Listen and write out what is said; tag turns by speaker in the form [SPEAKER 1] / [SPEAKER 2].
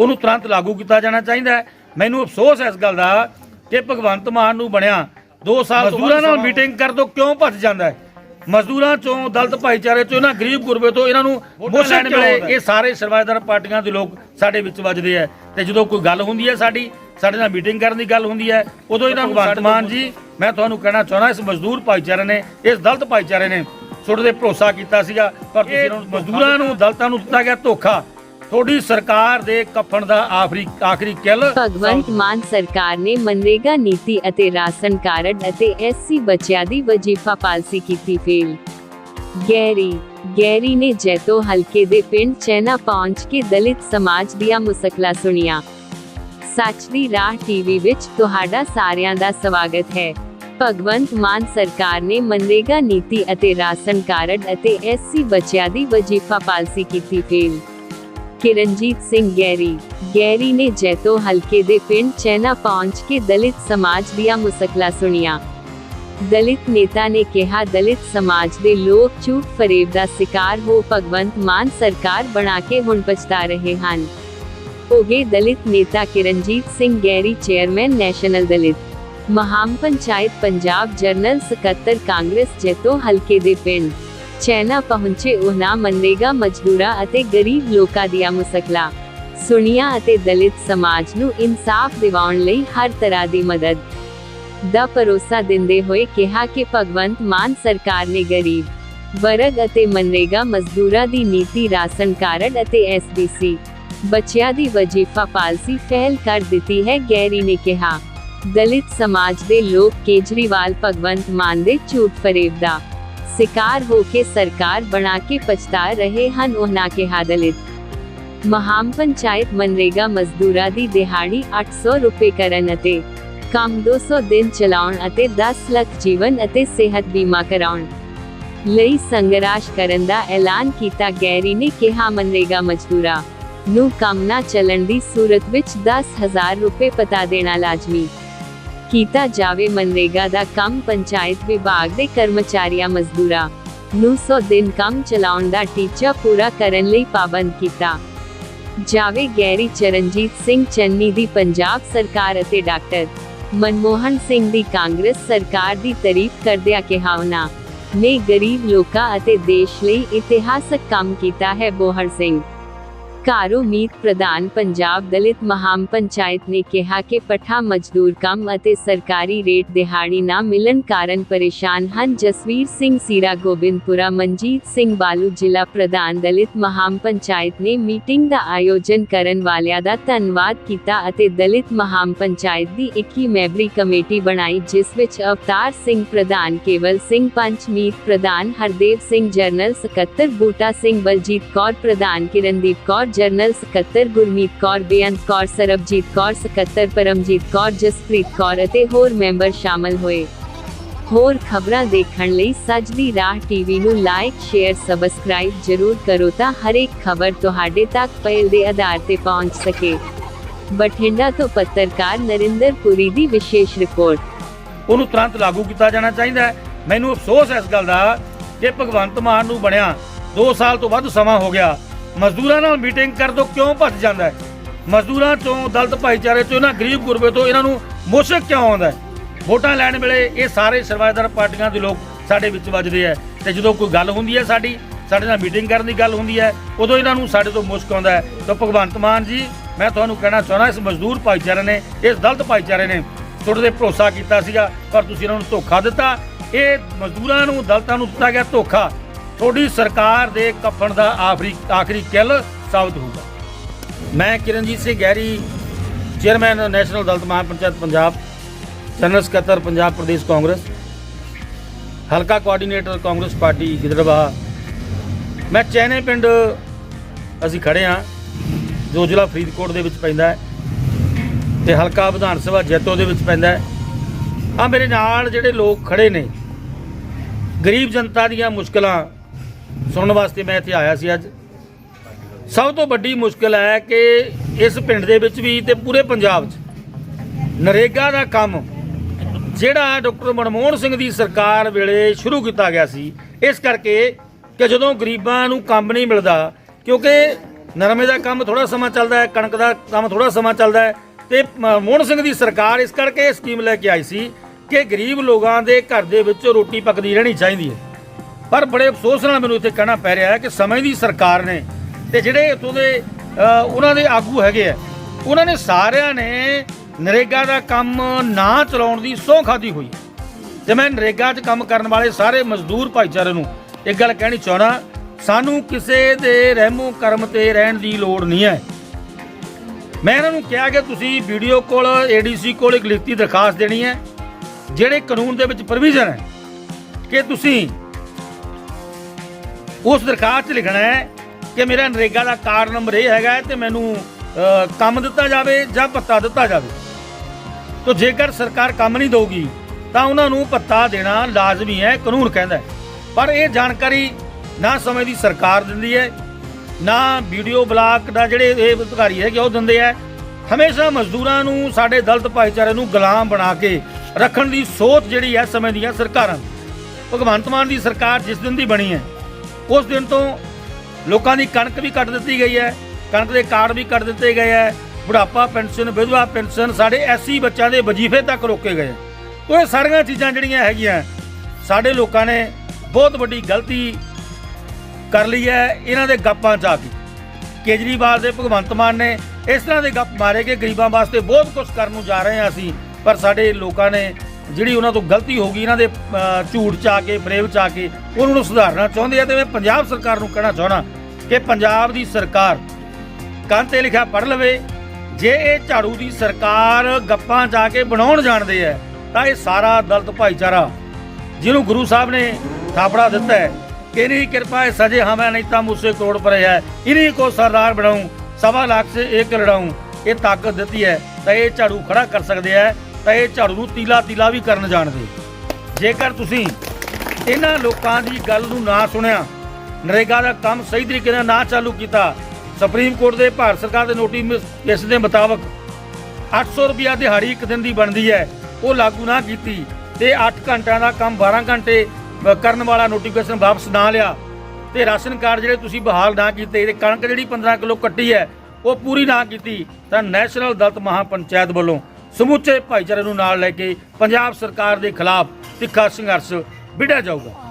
[SPEAKER 1] ਉਹਨੂੰ ਤੁਰੰਤ ਲਾਗੂ ਕੀਤਾ ਜਾਣਾ ਚਾਹੀਦਾ ਹੈ। ਮੈਨੂੰ ਅਫਸੋਸ ਹੈ ਇਸ ਗੱਲ ਦਾ ਕਿ ਭਗਵੰਤ ਮਾਨ ਨੂੰ ਬਣਿਆ। 2 ਸਾਲ ਮਜ਼ਦੂਰਾਂ ਨਾਲ ਮੀਟਿੰਗ ਕਰ ਦੋ ਕਿਉਂ ਭੱਜ ਜਾਂਦਾ ਹੈ? ਮਜ਼ਦੂਰਾਂ ਚੋਂ ਦਲਿਤ ਭਾਈਚਾਰੇ ਚੋਂ ਇਹਨਾਂ ਗਰੀਬ ਗੁਰਬੇ ਤੋਂ ਇਹਨਾਂ ਨੂੰ ਮੋਸ਼ਨ ਮਿਲੇ? ਇਹ ਸਾਰੇ ਸਰਵਾਇਦਾਰ ਪਾਰਟੀਆਂ ਦੇ ਲੋਕ ਸਾਡੇ ਵਿੱਚ ਵੱਜਦੇ ਆ ਤੇ ਜਦੋਂ ਕੋਈ ਗੱਲ ਹੁੰਦੀ ਹੈ ਸਾਡੀ ਸਾਡੇ ਨਾਲ ਮੀਟਿੰਗ ਕਰਨ ਦੀ ਗੱਲ ਹੁੰਦੀ ਹੈ ਉਦੋਂ ਇਹਨਾਂ ਨੂੰ ਭਗਵੰਤ ਮਾਨ ਜੀ ਮੈਂ ਤੁਹਾਨੂੰ ਕਹਿਣਾ ਚਾਹੁੰਦਾ ਇਸ ਮਜ਼ਦੂਰ ਭਾਈਚਾਰੇ ਨੇ ਇਸ ਦਲਿਤ ਭਾਈਚਾਰੇ ਨੇ ਤੁਹਾਡੇ ਤੇ ਭਰੋਸਾ ਕੀਤਾ ਸੀਗਾ ਪਰ ਤੁਸੀਂ ਇਹਨਾਂ ਨੂੰ ਮਜ਼ਦੂਰਾਂ ਨੂੰ ਦਲਿਤਾਂ ਨੂੰ ਦਿੱਤਾ ਗਿਆ ਧੋਖਾ। ਤੁਹਾਡੀ ਸਰਕਾਰ ਦੇ ਕਫਨ ਦਾ ਆਖਰੀ ਆਖਰੀ ਕਿੱਲ
[SPEAKER 2] ਭਗਵੰਤ ਮਾਨ ਸਰਕਾਰ ਨੇ ਮਨਰੇਗਾ ਨੀਤੀ ਅਤੇ ਰਾਸ਼ਨ ਕਾਰਡ ਅਤੇ ਐਸਸੀ ਬੱਚਿਆਂ ਦੀ ਵਜੀਫਾ ਪਾਲਿਸੀ ਕੀਤੀ ਫੇਲ ਗੈਰੀ ਗੈਰੀ ਨੇ ਜੈਤੋ ਹਲਕੇ ਦੇ ਪਿੰਡ ਚੈਨਾ ਪਹੁੰਚ ਕੇ ਦਲਿਤ ਸਮਾਜ ਦੀਆਂ ਮੁਸਕਲਾ ਸੁਣੀਆਂ। ਸੱਚ ਦੀ ਰਾਹ ਟੀਵੀ ਵਿੱਚ ਤੁਹਾਡਾ ਸਾਰਿਆਂ ਦਾ ਸਵਾਗਤ ਹੈ। ਭਗਵੰਤ ਮਾਨ ਸਰਕਾਰ ਨੇ ਮਨਰੇਗਾ ਨੀਤੀ ਅਤੇ ਰਾਸ਼ਨ ਕਾਰਡ ਅਤੇ ਐਸਸੀ ਬੱਚਿਆਂ ਦੀ ਵਜੀਫਾ ਪਾਲਿਸੀ ਕੀਤੀ ਫੇਲ ਕਿਰਨਜੀਤ ਸਿੰਘ ਗੈਰੀ ਗੈਰੀ ਨੇ ਜੈਤੋ ਹਲਕੇ ਦੇ ਪਿੰਡ ਚੈਨਾ ਪਹੁੰਚ ਕੇ ਦਲਿਤ ਸਮਾਜ ਦੀਆਂ ਮੁਸਕਲਾ ਸੁਣੀਆਂ ਦਲਿਤ ਨੇਤਾ ਨੇ ਕਿਹਾ ਦਲਿਤ ਸਮਾਜ ਦੇ ਲੋਕ ਝੂਠ ਫਰੇਬ ਦਾ ਸ਼ਿਕਾਰ ਹੋ ਭਗਵੰਤ ਮਾਨ ਸਰਕਾਰ ਬਣਾ ਕੇ ਹੁਣ ਪਛਤਾ ਰਹੇ ਹਨ ਹੋਗੇ ਦਲਿਤ ਨੇਤਾ Kiranjit Singh Garry chairman national Dalit ਮਹਾਮ panchayat Punjab general ਸਕੱਤਰ ਕਾਂਗਰਸ ਜੈਤੋ ਹਲਕੇ ਦੇ ਪਿੰਡ ਚੈਨਾ ਪਹੁੰਚੇ, ਉਹਨਾਂ ਮਨਰੇਗਾ ਮਜ਼ਦੂਰਾਂ ਅਤੇ ਗਰੀਬ ਲੋਕਾਂ ਦੀਆਂ ਮੁਸਕਲਾ। ਸੁਣੀਆਂ ਅਤੇ ਦਲਿਤ ਸਮਾਜ ਨੂੰ ਇਨਸਾਫ ਦਿਵਾਉਣ ਲਈ ਹਰ ਤਰ੍ਹਾਂ ਦੀ ਮਦਦ ਦਾ ਭਰੋਸਾ ਦਿੰਦੇ ਹੋਏ ਕਿਹਾ ਕਿ ਭਗਵੰਤ ਮਾਨ ਸਰਕਾਰ ਨੇ ਗਰੀਬ ਵਰਗ ਅਤੇ ਮਨਰੇਗਾ ਮਜ਼ਦੂਰਾਂ ਦੀ ਨੀਤੀ ਰਾਸ਼ਨ ਕਾਰਡ ਅਤੇ ਐਸਬੀਸੀ ਬੱਚਿਆਂ ਦੀ ਵਜੀਫਾ ਪਾਲਸੀ ਫੈਲ ਕਰ ਦਿੱਤੀ ਹੈ, ਗੈਰੀ ਨੇ ਕਿਹਾ। ਦਲਿਤ ਸਮਾਜ ਦੇ ਲੋਕ ਕੇਜਰੀਵਾਲ ਭਗਵੰਤ ਮਾਨ ਦੇ ਝੂਠ ਫਰੇਬ ਦਾ ਸ਼ਿਕਾਰ ਹੋ ਕੇ ਸਰਕਾਰ ਬਣਾ ਕੇ ਪਛਤਾ ਰਹੇ ਹਨ, ਉਹਨਾਂ ਕਿਹਾ ਦਲਿਤ ਮਹਾਮ ਪੰਚਾਇਤ ਮਨਰੇਗਾ ਮਜ਼ਦੂਰਾਂ ਦੀ ਦਿਹਾੜੀ 800 ਰੁਪਏ ਕਰਨ ਅਤੇ ਕੰਮ 200 ਦਿਨ ਚਲਾਉਣ ਅਤੇ 10 ਲੱਖ ਜੀਵਨ ਅਤੇ ਸਿਹਤ ਬੀਮਾ ਕਰਾਉਣ ਲਈ ਸੰਘਰਸ਼ ਕਰਨ ਦਾ ਐਲਾਨ ਕੀਤਾ। ਗੈਰੀ ਨੇ ਕਿਹਾ, ਮਨਰੇਗਾ ਮਜ਼ਦੂਰਾਂ ਨੂੰ ਕੰਮ ਨਾ ਚੱਲਣ ਦੀ ਸੂਰਤ ਵਿੱਚ 10000 ਰੁਪਏ ਪਤਾ ਦੇਣਾ ਲਾਜ਼ਮੀ ਕੀਤਾ ਜਾਵੇ ਮਨਰੇਗਾ ਦਾ ਕੰਮ ਪੰਚਾਇਤ ਵਿਭਾਗ ਦੇ ਕਰਮਚਾਰੀਆਂ ਮਜ਼ਦੂਰਾਂ ਨੂੰ 100 ਦਿਨ ਕੰਮ ਚਲਾਉਣ ਦਾ ਟੀਚਾ ਪੂਰਾ ਕਰਨ ਲਈ ਪਾਬੰਦ ਕੀਤਾ। ਜਾਵੇ ਗੈਰੀ ਚਰਨਜੀਤ ਸਿੰਘ ਚੰਨੀ ਦੀ ਪੰਜਾਬ ਸਰਕਾਰ ਅਤੇ ਡਾਕਟਰ ਮਨਮੋਹਨ ਸਿੰਘ ਦੀ ਕਾਂਗਰਸ ਸਰਕਾਰ ਦੀ ਤਾਰੀਫ ਕਰਦਿਆਂ ਕਿਹਾ ਉਹਨਾਂ ਨੇ ਗਰੀਬ ਲੋਕਾਂ ਅਤੇ ਦੇਸ਼ ਲਈ ਇਤਿਹਾਸਕ ਕੰਮ ਕੀਤਾ ਹੈ। ਬੋਹਰ ਸਿੰਘ ਕਾਰੂ ਮੀਤ ਪ੍ਰਧਾਨ ਪੰਜਾਬ ਦਲਿਤ ਮਹਾਮ ਪੰਚਾਇਤ ਨੇ ਕਿਹਾ ਕਿ ਪਠਾ ਮਜ਼ਦੂਰ ਕੰਮ ਅਤੇ ਸਰਕਾਰੀ ਰੇਟ ਦਿਹਾੜੀ ਨਾ ਮਿਲਣ ਕਾਰਨ ਪਰੇਸ਼ਾਨ ਹਨ ਜਸਵੀਰ ਸਿੰਘ ਸੀਰਾ ਗੋਬਿੰਦਪੁਰਾ ਮਨਜੀਤ ਸਿੰਘ ਬਾਲੂ ਜ਼ਿਲ੍ਹਾ ਪ੍ਰਧਾਨ ਦਲਿਤ ਮਹਾਮ ਪੰਚਾਇਤ ਨੇ ਮੀਟਿੰਗ ਦਾ ਆਯੋਜਨ ਕਰਨ ਵਾਲਿਆਂ ਦਾ ਧੰਨਵਾਦ ਕੀਤਾ ਅਤੇ ਦਲਿਤ ਮਹਾਮ ਪੰਚਾਇਤ ਦੀ 21 ਮੈਂਬਰੀ ਕਮੇਟੀ ਬਣਾਈ, ਜਿਸ ਵਿੱਚ ਅਵਤਾਰ ਸਿੰਘ ਪ੍ਰਧਾਨ, ਕੇਵਲ ਸਿੰਘ ਪੰਚਮੀਤ ਪ੍ਰਧਾਨ ਹਰਦੇਵ ਸਿੰਘ ਜਰਨਲ ਸਕੱਤਰ ਬੂਟਾ ਸਿੰਘ, ਬਲਜੀਤ ਕੌਰ ਪ੍ਰਧਾਨ, ਕਿਰਨਦੀਪ ਕੌਰ ਜਰਨਲ ਸਕੱਤਰ ਗੁਰਮੀਤ ਕੌਰ ਬੇਅੰਤ ਕੌਰ ਸਰਬਜੀਤ ਕੌਰ ਸਕੱਤਰ ਪਰਮਜੀਤ ਕੌਰ ਜਸਪ੍ਰੀਤ ਕੌਰ ਅਤੇ ਹੋਰ ਮੈਂਬਰ ਸ਼ਾਮਲ ਹੋਏ। ਹੋਰ ਖਬਰਾਂ ਦੇਖਣ ਲਈ ਸੱਚ ਦੀ ਰਾਹ ਟੀਵੀ ਨੂੰ ਲਾਈਕ ਸ਼ੇਅਰ ਸਬਸਕ੍ਰਾਈਬ ਜ਼ਰੂਰ ਕਰੋ ਤਾਂ ਹਰੇਕ ਖਬਰ ਤੁਹਾਡੇ ਤੱਕ ਪਹਿਲ ਦੇ ਆਧਾਰ ਤੇ ਪਹੁੰਚ ਸਕੇ। ਬਠਿੰਡਾ ਤੋਂ ਪੱਤਰਕਾਰ ਨਰਿੰਦਰ ਪੁਰੀ ਦੀ ਵਿਸ਼ੇਸ਼ ਰਿਪੋਰਟ।
[SPEAKER 1] ਉਹਨੂੰ ਤੁਰੰਤ ਲਾਗੂ ਕੀਤਾ ਜਾਣਾ ਚਾਹੀਦਾ ਹੈ। ਮੈਨੂੰ ਅਫਸੋਸ ਹੈ ਇਸ ਗੱਲ ਦਾ ਕਿ ਭਗਵੰਤ ਮਾਨ ਨੂੰ ਬਣਿਆ। 2 ਸਾਲ ਤੋਂ ਵੱਧ ਸਮਾਂ ਹੋ ਗਿਆ। ਮਜ਼ਦੂਰਾਂ ਨਾਲ ਮੀਟਿੰਗ ਕਰ ਦੋ, ਕਿਉਂ ਭੱਜ ਜਾਂਦਾ ਹੈ? ਮਜ਼ਦੂਰਾਂ ਚੋਂ ਦਲਤ ਭਾਈਚਾਰੇ ਚੋਂ ਇਹਨਾਂ ਗਰੀਬ ਗੁਰਬੇ ਤੋਂ ਇਹਨਾਂ ਨੂੰ ਮੁਸ਼ਕ ਕਿਉਂ ਆਉਂਦਾ ਵੋਟਾਂ ਲੈਣ ਵੇਲੇ ਇਹ ਸਾਰੇ ਸਰਵਾਇਦਾਰ ਪਾਰਟੀਆਂ ਦੇ ਲੋਕ ਸਾਡੇ ਵਿੱਚ ਵੱਜਦੇ ਆ ਤੇ ਜਦੋਂ ਕੋਈ ਗੱਲ ਹੁੰਦੀ ਹੈ ਸਾਡੀ, ਸਾਡੇ ਨਾਲ ਮੀਟਿੰਗ ਕਰਨ ਦੀ ਗੱਲ ਹੁੰਦੀ ਹੈ, ਉਦੋਂ ਇਹਨਾਂ ਨੂੰ ਸਾਡੇ ਤੋਂ ਮੁਸ਼ਕ ਆਉਂਦਾ ਹੈ। ਤਾਂ ਭਗਵੰਤ ਮਾਨ ਜੀ, ਮੈਂ ਤੁਹਾਨੂੰ ਕਹਿਣਾ ਚਾਹੁੰਦਾ, ਇਸ ਮਜ਼ਦੂਰ ਭਾਈਚਾਰੇ ਨੇ, ਇਸ ਦਲਤ ਭਾਈਚਾਰੇ ਨੇ ਤੁਹਾਡੇ ਤੇ ਭਰੋਸਾ ਕੀਤਾ ਸੀਗਾ, ਪਰ ਤੁਸੀਂ ਇਹਨਾਂ ਨੂੰ ਧੋਖਾ ਦਿੱਤਾ। ਇਹ ਮਜ਼ਦੂਰਾਂ ਨੂੰ, ਦਲਤਾਂ ਨੂੰ ਦਿੱਤਾ ਗਿਆ ਧੋਖਾ। ਤੁਹਾਡੀ ਸਰਕਾਰ ਦੇ ਕਫਨ ਦਾ ਆਖਰੀ ਆਖਰੀ ਕਿੱਲ ਸਾਬਤ ਹੋਊਗਾ। ਮੈਂ ਕਿਰਨਜੀਤ ਸਿੰਘ ਗਹਿਰੀ, ਚੇਅਰਮੈਨ ਨੈਸ਼ਨਲ ਦਲਤ ਮਹਾਂ ਪੰਚਾਇਤ ਪੰਜਾਬ, ਜਨਰਲ ਸਕੱਤਰ ਪੰਜਾਬ ਪ੍ਰਦੇਸ਼ ਕਾਂਗਰਸ, ਹਲਕਾ ਕੋਆਰਡੀਨੇਟਰ ਕਾਂਗਰਸ ਪਾਰਟੀ ਗਿੱਦੜਬਾਹਾ ਮੈਂ ਚੈਨੇ ਪਿੰਡ ਅਸੀਂ ਖੜੇ ਹਾਂ, ਜੋ ਜ਼ਿਲ੍ਹਾ ਫਰੀਦਕੋਟ ਦੇ ਵਿੱਚ ਪੈਂਦਾ ਹੈ ਤੇ ਹਲਕਾ ਵਿਧਾਨ ਸਭਾ ਜੈਤੋ ਦੇ ਵਿੱਚ ਪੈਂਦਾ ਹੈ। ਆ ਮੇਰੇ ਨਾਲ ਜਿਹੜੇ ਲੋਕ ਖੜੇ ਨੇ, ਗਰੀਬ ਜਨਤਾ ਦੀਆਂ ਮੁਸ਼ਕਲਾਂ ਸੁਣਨ ਵਾਸਤੇ ਮੈਂ ਇੱਥੇ ਆਇਆ ਸੀ ਅੱਜ। ਸਭ ਤੋਂ ਵੱਡੀ ਮੁਸ਼ਕਲ ਹੈ ਕਿ ਇਸ ਪਿੰਡ ਦੇ ਵਿੱਚ ਵੀ ਤੇ ਪੂਰੇ ਪੰਜਾਬ 'ਚ ਨਰੇਗਾ ਦਾ ਕੰਮ ਜਿਹੜਾ ਡਾਕਟਰ ਮਨਮੋਹਨ ਸਿੰਘ ਦੀ ਸਰਕਾਰ ਵੇਲੇ ਸ਼ੁਰੂ ਕੀਤਾ ਗਿਆ ਸੀ, ਇਸ ਕਰਕੇ ਕਿ ਜਦੋਂ ਗਰੀਬਾਂ ਨੂੰ ਕੰਮ ਨਹੀਂ ਮਿਲਦਾ, ਕਿਉਂਕਿ ਨਰਮੇ ਦਾ ਕੰਮ ਥੋੜਾ ਸਮਾਂ ਚੱਲਦਾ ਹੈ, ਕਣਕ ਦਾ ਕੰਮ ਥੋੜਾ ਸਮਾਂ ਚੱਲਦਾ ਹੈ, ਤੇ ਮੋਹਨ ਸਿੰਘ ਦੀ ਸਰਕਾਰ ਇਸ ਕਰਕੇ ਇਹ ਸਕੀਮ ਲੈ ਕੇ ਆਈ ਸੀ ਕਿ ਗਰੀਬ ਲੋਕਾਂ ਦੇ ਘਰ ਦੇ ਵਿੱਚ ਰੋਟੀ ਪੱਕਦੀ ਰਹਿਣੀ ਚਾਹੀਦੀ ਹੈ। ਪਰ ਬੜੇ ਅਫਸੋਸ ਨਾਲ ਮੈਨੂੰ ਇੱਥੇ ਕਹਿਣਾ ਪੈ ਰਿਹਾ ਹੈ ਕਿ ਸਮੇਂ ਦੀ ਸਰਕਾਰ ਨੇ ਤੇ ਜਿਹੜੇ ਇੱਥੋਂ ਦੇ ਉਹਨਾਂ ਦੇ ਆਗੂ ਹੈਗੇ ਆ, ਉਹਨਾਂ ਨੇ ਸਾਰਿਆਂ ਨੇ ਨਰੇਗਾ ਦਾ ਕੰਮ ਨਾ ਚਲਾਉਣ ਦੀ ਸਹੁੰ ਖਾਦੀ ਹੋਈ ਹੈ। ਤੇ ਮੈਂ ਨਰੇਗਾ 'ਚ ਕੰਮ ਕਰਨ ਵਾਲੇ ਸਾਰੇ ਮਜ਼ਦੂਰ ਭਾਈਚਾਰੇ ਨੂੰ ਇੱਕ ਗੱਲ ਕਹਿਣੀ ਚਾਹਣਾ ਸਾਨੂੰ ਕਿਸੇ ਦੇ ਰਹਿਮੋ ਕਰਮ ਤੇ ਰਹਿਣ ਦੀ ਲੋੜ ਨਹੀਂ ਹੈ ਮੈਂ ਇਹਨਾਂ ਨੂੰ ਕਿਹਾ ਕਿ ਤੁਸੀਂ ਵੀਡੀਓ ਕੋਲ ਏਡੀਸੀ ਕੋਲ ਇੱਕ ਲਿਖਤੀ ਦਰਖਾਸਤ ਦੇਣੀ ਹੈ, ਜਿਹੜੇ ਕਾਨੂੰਨ ਦੇ ਵਿੱਚ ਪ੍ਰੋਵੀਜ਼ਨ ਹੈ ਕਿ ਤੁਸੀਂ ਉਸ ਦਰਖਾਸਤ 'ਚ ਲਿਖਣਾ ਹੈ ਕਿ ਮੇਰਾ ਨਰੇਗਾ ਦਾ ਕਾਰਡ ਨੰਬਰ ਇਹ ਹੈਗਾ ਹੈ ਤੇ ਮੈਨੂੰ ਕੰਮ ਦਿੱਤਾ ਜਾਵੇ ਜਾਂ ਭੱਤਾ ਦਿੱਤਾ ਜਾਵੇ। ਤੋ ਜੇਕਰ ਸਰਕਾਰ ਕੰਮ ਨਹੀਂ ਦਊਗੀ, ਤਾਂ ਉਹਨਾਂ ਨੂੰ ਭੱਤਾ ਦੇਣਾ ਲਾਜ਼ਮੀ ਹੈ, ਕਾਨੂੰਨ ਕਹਿੰਦਾ ਪਰ ਇਹ ਜਾਣਕਾਰੀ ਨਾ ਸਮੇਂ ਦੀ ਸਰਕਾਰ ਦਿੰਦੀ ਹੈ, ਨਾ ਵੀਡੀਓ ਬਲਾਕ ਦਾ ਜਿਹੜੇ ਇਹ ਅਧਿਕਾਰੀ ਹੈ ਕਿ ਉਹ ਦਿੰਦੇ ਹੈ ਹਮੇਸ਼ਾ ਮਜ਼ਦੂਰਾਂ ਨੂੰ, ਸਾਡੇ ਦਲਤ ਭਾਈਚਾਰੇ ਨੂੰ ਗੁਲਾਮ ਬਣਾ ਕੇ ਰੱਖਣ ਦੀ ਸੋਚ ਜਿਹੜੀ ਹੈ, ਸਮੇਂ ਦੀਆਂ ਸਰਕਾਰਾਂ ਦੀ। ਭਗਵੰਤ ਮਾਨ ਦੀ ਸਰਕਾਰ ਜਿਸ ਦਿਨ ਦੀ ਬਣੀ ਹੈ ਉਸ ਦਿਨ ਤੋਂ ਲੋਕਾਂ ਦੀ ਕਣਕ ਵੀ ਕੱਟ ਦਿੱਤੀ ਗਈ ਹੈ, ਕਣਕ ਦੇ ਕਾਰਡ ਵੀ ਕੱਟ ਦਿੱਤੇ ਗਏ ਹੈ। ਬੁਢਾਪਾ ਪੈਨਸ਼ਨ, ਵਿਧਵਾ ਪੈਨਸ਼ਨ ਸਾਡੇ ਐਸਸੀ ਬੱਚਿਆਂ ਦੇ ਵਜੀਫੇ ਤੱਕ ਰੋਕੇ ਗਏ। ਉਹ ਇਹ ਸਾਰੀਆਂ ਚੀਜ਼ਾਂ ਜਿਹੜੀਆਂ ਹੈਗੀਆਂ, ਸਾਡੇ ਲੋਕਾਂ ਨੇ ਬਹੁਤ ਵੱਡੀ ਗਲਤੀ ਕਰ ਲਈ ਹੈ, ਇਹਨਾਂ ਦੇ ਗੱਪਾਂ ਚ ਆ ਕੇ। ਕੇਜਰੀਵਾਲ ਦੇ ਭਗਵੰਤ ਮਾਨ ਨੇ ਇਸ ਤਰ੍ਹਾਂ ਦੇ ਗੱਪ ਮਾਰੇ ਕਿ ਗਰੀਬਾਂ ਵਾਸਤੇ ਬਹੁਤ ਕੁਝ ਕਰਨ ਨੂੰ ਜਾ ਰਹੇ ਹਾਂ ਅਸੀਂ, ਪਰ ਸਾਡੇ ਲੋਕਾਂ ਨੇ ਜਿਹੜੀ ਉਹਨਾਂ ਤੋਂ ਗਲਤੀ ਹੋ ਗਈ, ਇਹਨਾਂ ਦੇ ਝੂਠ 'ਚ ਆ ਕੇ ਫਰੇਬ ਆ ਕੇ, ਉਹਨਾਂ ਨੂੰ ਸੁਧਾਰਨਾ ਚਾਹੁੰਦੇ ਆ ਤੇ ਮੈਂ ਪੰਜਾਬ ਸਰਕਾਰ ਨੂੰ ਕਹਿਣਾ ਚਾਹਣਾ ਕਿ ਪੰਜਾਬ ਦੀ ਸਰਕਾਰ ਕੰਨ ਤੇ ਲਿਖਿਆ ਪੜ ਲਵੇ। ਜੇ ਇਹ ਝਾੜੂ ਦੀ ਸਰਕਾਰ ਗੱਪਾਂ ਜਾ ਕੇ ਬਣਾਉਣ ਜਾਣਦੇ ਆ, ਤਾਂ ਇਹ ਸਾਰਾ ਦਲਤ ਭਾਈਚਾਰਾ, ਜਿਹਨੂੰ ਗੁਰੂ ਸਾਹਿਬ ਨੇ ਥਾਪੜਾ ਦਿੱਤਾ ਹੈ ਇਹਦੀ ਕਿਰਪਾ ਹੈ, ਸਜੇ ਹਮੈ ਨਹੀਂ ਤਾਂ ਮੂਸੇ ਕਰੋੜ ਪਰ ਹੈ। ਇਨਹੀ ਕੋ ਸਰਦਾਰ ਬਣਾਉਂ, ਸਵਾ ਲੱਖ ਸੇ ਇੱਕ ਲੜਾਉਂ, ਇਹ ਤਾਕਤ ਦਿੱਤੀ ਹੈ, ਤਾਂ ਇਹ ਝਾੜੂ ਖੜਾ ਕਰ ਸਕਦੇ ਹੈ ਤਾਂ ਇਹ ਝਾੜੂ ਨੂੰ ਤੀਲਾ ਤੀਲਾ ਵੀ ਕਰਨ ਜਾਣਦੇ। ਜੇਕਰ ਤੁਸੀਂ ਇਹਨਾਂ ਲੋਕਾਂ ਦੀ ਗੱਲ ਨੂੰ ਨਾ ਸੁਣਿਆ, ਨਰੇਗਾ ਦਾ ਕੰਮ ਸਹੀ ਤਰੀਕੇ ਨਾਲ ਨਾ ਚਾਲੂ ਕੀਤਾ, ਸੁਪਰੀਮ ਕੋਰਟ ਦੇ ਭਾਰਤ ਸਰਕਾਰ ਦੇ ਨੋਟਿਸ ਦੇ ਮੁਤਾਬਕ 800 ਰੁਪਿਆ ਦਿਹਾੜੀ ਇੱਕ ਦਿਨ ਦੀ ਬਣਦੀ ਹੈ। ਉਹ ਲਾਗੂ ਨਾ ਕੀਤੀ ਤੇ 8 ਘੰਟਿਆਂ ਦਾ ਕੰਮ 12 ਘੰਟੇ ਕਰਨ ਵਾਲਾ ਨੋਟੀਫਿਕੇਸ਼ਨ ਵਾਪਸ ਨਾ ਲਿਆ। ਤੇ ਰਾਸ਼ਨ ਕਾਰਡ ਜਿਹੜੇ ਤੁਸੀਂ ਬਹਾਲ ਨਾ ਕੀਤੇ ਤੇ ਕਣਕ ਜਿਹੜੀ 15 ਕਿਲੋ ਕੱਟੀ ਹੈ, ਉਹ ਪੂਰੀ ਨਾ ਕੀਤੀ, ਤਾਂ ਨੈਸ਼ਨਲ ਦਲਿਤ ਮਹਾਪੰਚਾਇਤ ਵੱਲੋਂ ਸਮੁੱਚੇ ਭਾਈਚਾਰੇ ਨੂੰ ਨਾਲ ਲੈ ਕੇ ਪੰਜਾਬ ਸਰਕਾਰ ਦੇ ਖਿਲਾਫ ਤਿੱਖਾ ਸੰਘਰਸ਼ ਵਿੱਢਿਆ ਜਾਊਗਾ।